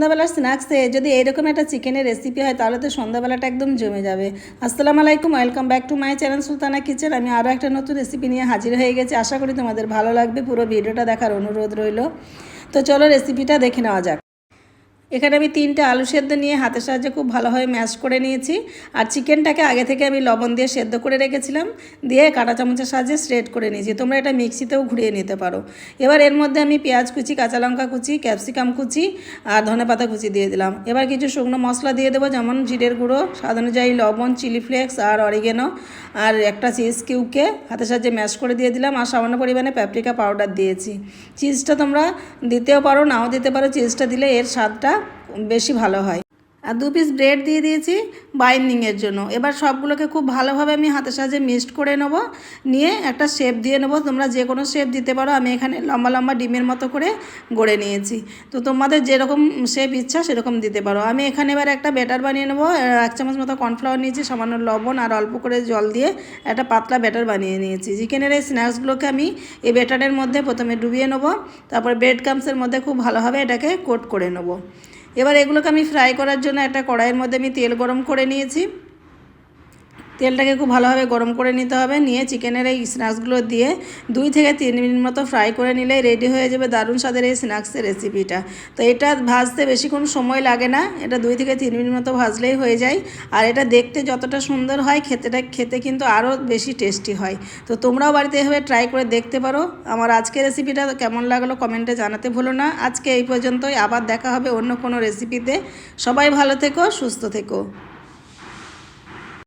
সন্ধ্যাবেলার স্ন্যাক্সে যদি এরকম একটা চিকেনের রেসিপি হয়, তাহলে তো সন্ধ্যাবেলাটা একদম জমে যাবে। আসসালামু আলাইকুম welcome back to my channel Sultana kitchen আমি আরও একটা নতুন রেসিপি নিয়ে হাজির হয়ে গেছি। আশা করি তোমাদের ভালো লাগবে। পুরো ভিডিওটা দেখার অনুরোধ রইল। তো চলো রেসিপিটা দেখে নেওয়া যাক। এখানে আমি তিনটে আলু সেদ্ধ নিয়ে হাতের সাহায্যে খুব ভালোভাবে ম্যাশ করে নিয়েছি। আর চিকেনটাকে আগে থেকে আমি লবণ দিয়ে সেদ্ধ করে রেখেছিলাম। দিয়ে কাঁটা চামচের সাহায্যে স্ট্রেট করে নিয়েছি। তোমরা এটা মিক্সিতেও ঘুরিয়ে নিতে পারো। এবার এর মধ্যে আমি পেঁয়াজ কুচি, কাঁচা লঙ্কা কুচি, ক্যাপসিকাম কুচি আর ধনে পাতা কুচি দিয়ে দিলাম। এবার কিছু শুকনো মশলা দিয়ে দেবো, যেমন জিরের গুঁড়ো, স্বাদ অনুযায়ী লবণ, চিলি ফ্লেক্স আর অরিগেনো। আর একটা চিজ কিউকে হাতের সাহায্যে ম্যাশ করে দিয়ে দিলাম আর সামান্য পরিমাণে প্যাপরিকা পাউডার দিয়েছি। চিজটা তোমরা দিতেও পারো, নাও দিতে পারো। চিজটা দিলে এর স্বাদটা বেশি ভালো হয়। আর দু পিস ব্রেড দিয়ে দিয়েছি বাইন্ডিংয়ের জন্য। এবার সবগুলোকে খুব ভালোভাবে আমি হাতের সাহায্যে মিক্সড করে নেব। নিয়ে একটা শেপ দিয়ে নেব। তোমরা যে কোনো শেপ দিতে পারো। আমি এখানে লম্বা লম্বা ডিমের মতো করে গড়ে নিয়েছি। তো তোমাদের যেরকম শেপ ইচ্ছা সেরকম দিতে পারো। আমি এখানে এবার একটা ব্যাটার বানিয়ে নেব। এক চামচ মতো কর্নফ্লাওয়ার নিয়েছি, সামান্য লবণ আর অল্প করে জল দিয়ে একটা পাতলা ব্যাটার বানিয়ে নিয়েছি। চিকেনের এই স্ন্যাক্সগুলোকে আমি এই ব্যাটারের মধ্যে প্রথমে ডুবিয়ে নেব। তারপর ব্রেড কামসের মধ্যে খুব ভালোভাবে এটাকে কোট করে নেব। এবার এগুলোকে আমি ফ্রাই করার জন্য একটা কড়াইয়ের মধ্যে আমি তেল গরম করে নিয়েছি। তেলটাকে খুব ভালোভাবে গরম করে নিতে হবে। নিয়ে চিকেনের এই স্ন্যাক্সগুলো দিয়ে দুই থেকে তিন মিনিট মতো ফ্রাই করে নিলে রেডি হয়ে যাবে দারুণ স্বাদের এই স্ন্যাক্সের রেসিপিটা। তো এটা ভাজতে বেশিক্ষণ সময় লাগে না, এটা দুই থেকে তিন মিনিট মতো ভাজলেই হয়ে যায়। আর এটা দেখতে যতটা সুন্দর হয়, খেতেটা, খেতে কিন্তু আরও বেশি টেস্টি হয়। তো তোমরাও বাড়িতে এভাবে ট্রাই করে দেখতে পারো। আমার আজকের রেসিপিটা কেমন লাগল কমেন্টে জানাতে ভুলো না। আজকে এই পর্যন্তই, আবার দেখা হবে অন্য কোনো রেসিপিতে। সবাই ভালো থেকো, সুস্থ থেকো।